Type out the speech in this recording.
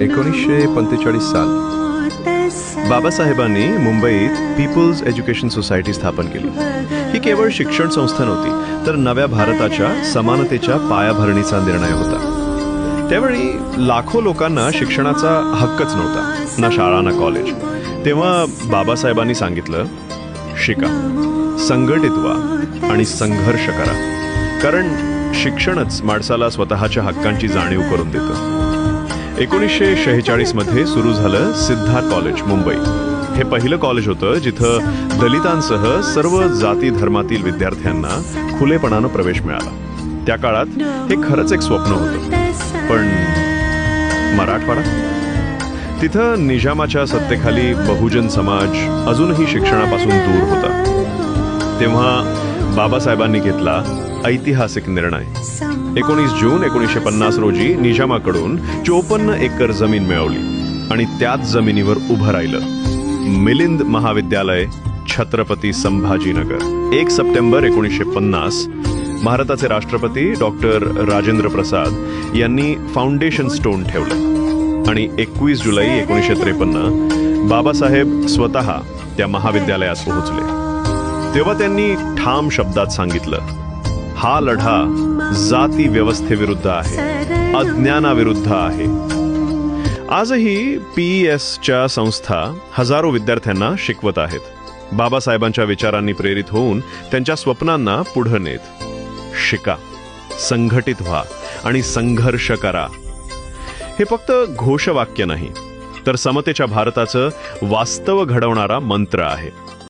एकोणीसशे पंचेचाळीस साल. बाबासाहेबांनी मुंबईत पीपल्स एज्युकेशन सोसायटी स्थापन केली. ही केवळ शिक्षण संस्था नव्हती तर नव्या भारताच्या समानतेच्या पायाभरणीचा निर्णय होता. त्यावेळी लाखो लोकांना शिक्षणाचा हक्कच नव्हता ना शाळा ना कॉलेज. तेव्हा बाबासाहेबांनी सांगितलं शिका संघटित व्हा आणि संघर्ष करा. कारण शिक्षणच माणसाला स्वतःच्या हक्कांची जाणीव करून देतं. एकोणीसशे शेहेचाळीसमध्ये सुरू झालं सिद्धार्थ कॉलेज मुंबई. हे पहिलं कॉलेज होतं जिथं दलितांसह सर्व जाती धर्मातील विद्यार्थ्यांना खुलेपणानं प्रवेश मिळाला. त्या काळात हे खरंच एक स्वप्न होतं. पण मराठवाडा? तिथं निजामाच्या सत्तेखाली बहुजन समाज अजूनही शिक्षणापासून दूर होता. तेव्हा बाबासाहेबांनी घेतला ऐतिहासिक निर्णय. एकोणीस जून एकोणीसशे पन्नास रोजी निजामाकडून चोपन्न एकर जमीन मिळवली आणि त्याच जमिनीवर उभं राहिलं. मिलिंद महाविद्यालय छत्रपती संभाजीनगर. एक सप्टेंबर एकोणीसशे पन्नास भारताचे राष्ट्रपती डॉक्टर राजेंद्र प्रसाद यांनी फाउंडेशन स्टोन ठेवलं. आणि एकवीस जुलै एकोणीसशे त्रेपन्न बाबासाहेब स्वतः त्या महाविद्यालयात पोहोचले. तेव्हा त्यांनी ठाम शब्दात सांगितलं हा लढा जाती व्यवस्थेविरुद्ध आहे अज्ञानाविरुद्ध आहे. आजही पी संस्था हजारो विद्यार्थ्यांना शिकवत आहेत. बाबासाहेबांच्या विचारांनी प्रेरित होऊन त्यांच्या स्वप्नांना पुढे नेत. शिका संघटित व्हा आणि संघर्ष करा. हे फक्त घोषवाक्य नाही तर समतेच्या भारताचं वास्तव घडवणारा मंत्र आहे.